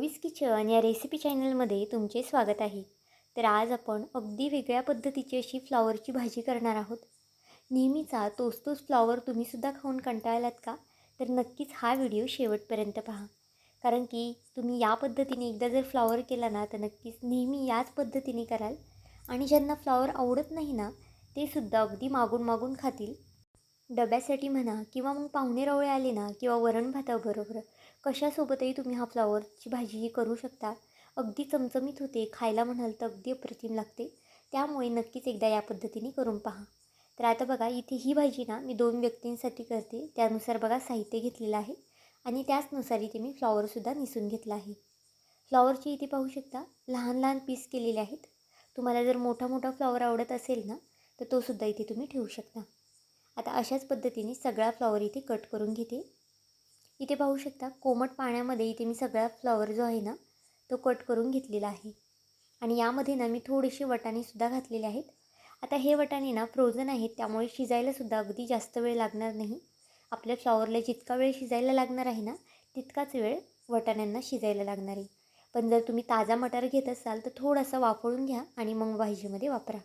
ओवीस kitchen या recipe चॅनलमध्ये तुमचे स्वागत आहे. तर आज आपण अगदी वेगळ्या पद्धतीची अशी फ्लॉवरची भाजी करणार आहोत. नेहमीचा तोच तोच फ्लॉवर तुम्हीसुद्धा खाऊन कंटाळलात का? तर नक्कीच हा व्हिडिओ शेवटपर्यंत पहा. कारण की तुम्ही या पद्धतीने एकदा जर फ्लॉवर केला ना तर नक्कीच नेहमी याच पद्धतीने कराल. आणि ज्यांना फ्लॉवर आवडत नाही ना ते सुद्धा अगदी मागून मागून खातील. डब्यासाठी म्हणा किंवा मग पाहुणे रवळे आले ना किंवा वरण भाताबरोबर कशासोबतही तुम्ही हा फ्लॉवरची भाजी ही करू शकता. अगदी चमचमीत होते खायला म्हणाल तर अगदी अप्रतिम लागते. त्यामुळे नक्कीच एकदा या पद्धतीने करून पहा. तर आता बघा इथे ही भाजी ना मी दोन व्यक्तींसाठी करते. त्यानुसार बघा साहित्य घेतलेलं आहे आणि त्याचनुसार इथे मी फ्लॉवरसुद्धा निसून घेतला आहे. फ्लॉवरची इथे पाहू शकता लहान लहान पीस केलेले आहेत. तुम्हाला जर मोठा मोठा फ्लॉवर आवडत असेल ना तर तोसुद्धा इथे तुम्ही ठेवू शकता. आता अशाच पद्धतीने सगळा फ्लॉवर इथे कट करून घेते. इथे पाहू शकता कोमट पाण्यामध्ये इथे मी सगळा फ्लॉवर जो आहे ना तो कट करून घेतलेला आहे. आणि यामध्ये ना मी थोडेसे वटाणेसुद्धा घातलेले आहेत. आता हे वटाणे ना फ्रोझन आहेत त्यामुळे शिजायलासुद्धा अगदी जास्त वेळ लागणार नाही. आपल्या फ्लॉवरला जितका वेळ शिजायला लागणार आहे ना तितकाच वेळ वटाण्यांना शिजायला लागणार आहे. पण जर तुम्ही ताजा मटार घेत असाल तर थोडासा वाफळून घ्या आणि मग भाजीमध्ये वापरा.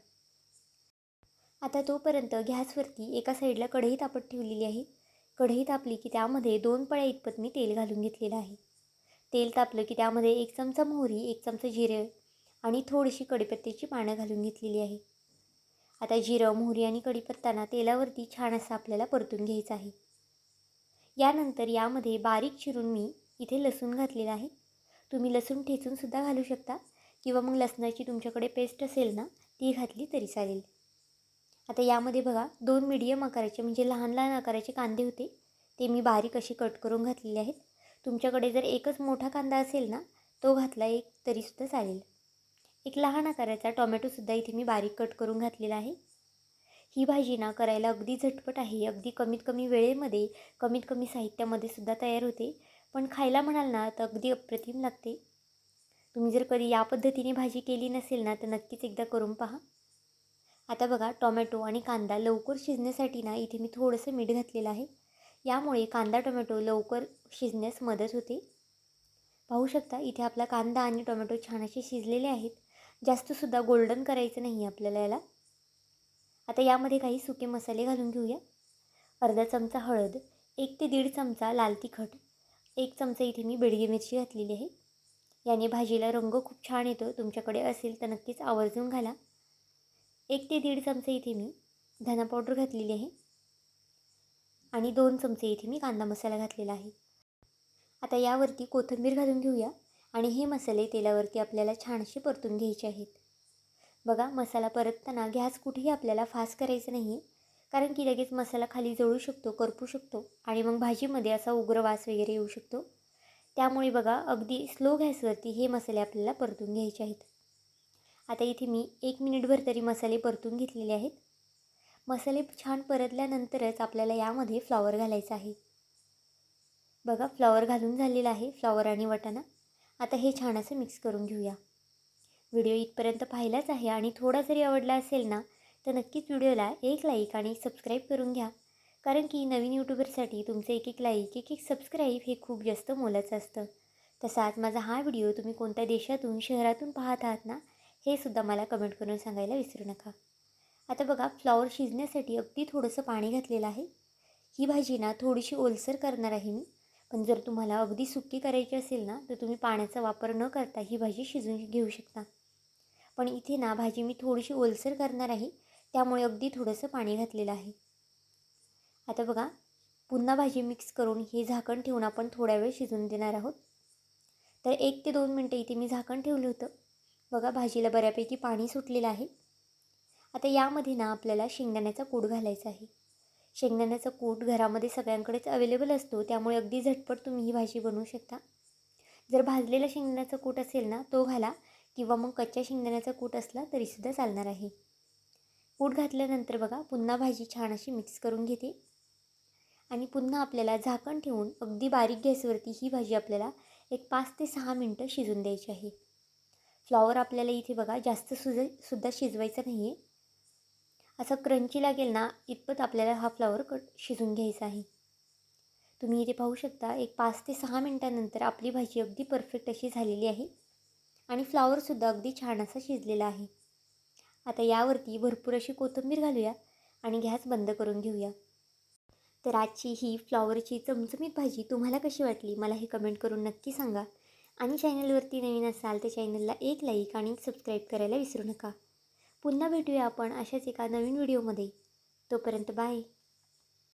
आता तोपर्यंत गॅसवरती एका साईडला कढई तापत ठेवलेली आहे. कढई तापली की त्यामध्ये दोन पळ्या इतपत मी तेल घालून घेतलेलं आहे. तेल तापलं की त्यामध्ये एक चमचा मोहरी एक चमचा जिरे आणि थोडीशी कढीपत्त्याची पानं घालून घेतलेली आहे. आता जिरं मोहरी आणि कढीपत्ताना तेलावरती छान असं आपल्याला परतून घ्यायचं आहे. यानंतर यामध्ये बारीक चिरून मी इथे लसूण घातलेला आहे. तुम्ही लसूण ठेचूनसुद्धा घालू शकता किंवा मग लसणाची तुमच्याकडे पेस्ट असेल ना ती घातली तरी चालेल. आता यामध्ये बघा दोन मीडियम आकाराचे म्हणजे लहान लहान आकाराचे कांदे होते. ते मी बारीक असे कट करून घातलेले आहेत. तुमच्याकडे जर एकच मोठा कांदा असेल ना तो घातला एक तरीसुद्धा चालेल. एक लहान आकाराचा टॉमॅटोसुद्धा इथे मी बारीक कट करून घातलेला आहे. ही भाजी ना करायला अगदी झटपट आहे. अगदी कमीत कमी वेळेमध्ये कमीत कमी साहित्यामध्ये सुद्धा तयार होते. पण खायला म्हणाल ना तर अगदी अप्रतिम लागते. तुम्ही जर कधी या पद्धतीने भाजी केली नसेल ना तर नक्कीच एकदा करून पहा. आता बघा टोमॅटो आणि कांदा लवकर शिजण्यासाठी ना इथे मी थोडंसं मीठ घातलेलं आहे. यामुळे कांदा टोमॅटो लवकर शिजण्यास मदत होते. पाहू शकता इथे आपला कांदा आणि टोमॅटो छान असे शिजलेले आहेत. जास्तसुद्धा गोल्डन करायचं नाही आपल्याला याला. आता यामध्ये काही सुके मसाले घालून घेऊया. अर्धा चमचा हळद एक ते दीड चमचा लाल तिखट एक चमचा इथे मी बेडगी मिरची घातलेली आहे. याने भाजीला रंग खूप छान येतो. तुमच्याकडे असेल तर नक्कीच आवर्जून घाला. एक ते दीड चमचे इथे मी धना पावडर घातलेली आहे. आणि दोन चमचे इथे मी कांदा मसाला घातलेला आहे. आता यावरती कोथिंबीर घालून घेऊया. आणि हे मसाले तेलावरती आपल्याला छानसे परतून घ्यायचे आहेत. बघा मसाला परतताना गॅस कुठेही आपल्याला फास्ट करायचं नाही कारण की लगेच मसाला खाली जळू शकतो करपू शकतो आणि मग भाजीमध्ये असा उग्र वास वगैरे येऊ शकतो. त्यामुळे बघा अगदी स्लो गॅसवरती हे मसाले आपल्याला परतून घ्यायचे आहेत. आता इथे मी एक मिनिटभर तरी मसाले परतून घेतलेले आहेत. मसाले छान परतल्यानंतरच आपल्याला यामध्ये फ्लॉवर घालायचं आहे. बघा फ्लॉवर घालून झालेला आहे फ्लॉवर आणि वटाणा. आता हे छान असं मिक्स करून घेऊया. व्हिडिओ इथपर्यंत पाहिलाच आहे आणि थोडा जरी आवडला असेल ना तर नक्कीच व्हिडिओला एक लाईक आणि सबस्क्राईब करून घ्या. कारण की नवीन यूट्यूबरसाठी तुमचं एक एक लाईक एक एक सबस्क्राईब हे खूप जास्त मोलाचं असतं. तसाच माझा हा व्हिडिओ तुम्ही कोणत्या देशातून शहरातून पाहत आहात ना हे सुद्धा मला कमेंट करून सांगायला विसरू नका. आता बघा फ्लॉवर शिजण्यासाठी अगदी थोडंसं पाणी घातलेलं आहे. ही भाजी ना थोडीशी ओलसर करणार आहे मी. पण जर तुम्हाला अगदी सुकी करायची असेल ना तर तुम्ही पाण्याचा वापर न करता ही भाजी शिजवून घेऊ शकता. पण इथे ना भाजी मी थोडीशी ओलसर करणार आहे त्यामुळे अगदी थोडंसं पाणी घातलेलं आहे. आता बघा पुन्हा भाजी मिक्स करून हे झाकण ठेवून आपण थोड्या वेळ शिजून देणार आहोत. तर एक ते दोन मिनटं इथे मी झाकण ठेवलं होतं. बघा भाजीला बऱ्यापैकी पाणी सुटलेलं आहे. आता यामध्ये ना आपल्याला शेंगदाण्याचा कूट घालायचा आहे. शेंगदाण्याचा कूट घरामध्ये सगळ्यांकडेच अवेलेबल असतो त्यामुळे अगदी झटपट तुम्ही ही भाजी बनवू शकता. जर भाजलेला शेंगदाण्याचा कूट असेल ना तो घाला किंवा मग कच्च्या शेंगदाण्याचा कूट असला तरीसुद्धा चालणार आहे. कूट घातल्यानंतर बघा पुन्हा भाजी छान अशी मिक्स करून घेते. आणि पुन्हा आपल्याला झाकण ठेवून अगदी बारीक गॅसवरती ही भाजी आपल्याला एक पाच ते सहा मिनटं शिजून द्यायची आहे. फ्लॉवर आपल्याला इथे बघा जास्त सुज सुद्धा शिजवायचं नाही आहे असं क्रंची लागेल ना इतपत आपल्याला हा फ्लॉवर कट शिजून घ्यायचा आहे. तुम्ही इथे पाहू शकता एक पाच ते सहा मिनटानंतर आपली भाजी अगदी परफेक्ट अशी झालेली आहे. आणि फ्लावरसुद्धा अगदी छान असा शिजलेला आहे. आता यावरती भरपूर अशी कोथिंबीर घालूया आणि गॅस बंद करून घेऊया. तर आजची ही फ्लॉवरची चमचमीत भाजी तुम्हाला कशी वाटली मला हे कमेंट करून नक्की सांगा. आणि चॅनलवरती नवीन असाल तर चॅनलला एक लाईक आणि सबस्क्राईब करायला विसरू नका. पुन्हा भेटूया आपण अशाच एका नवीन व्हिडिओमध्ये. तोपर्यंत बाय.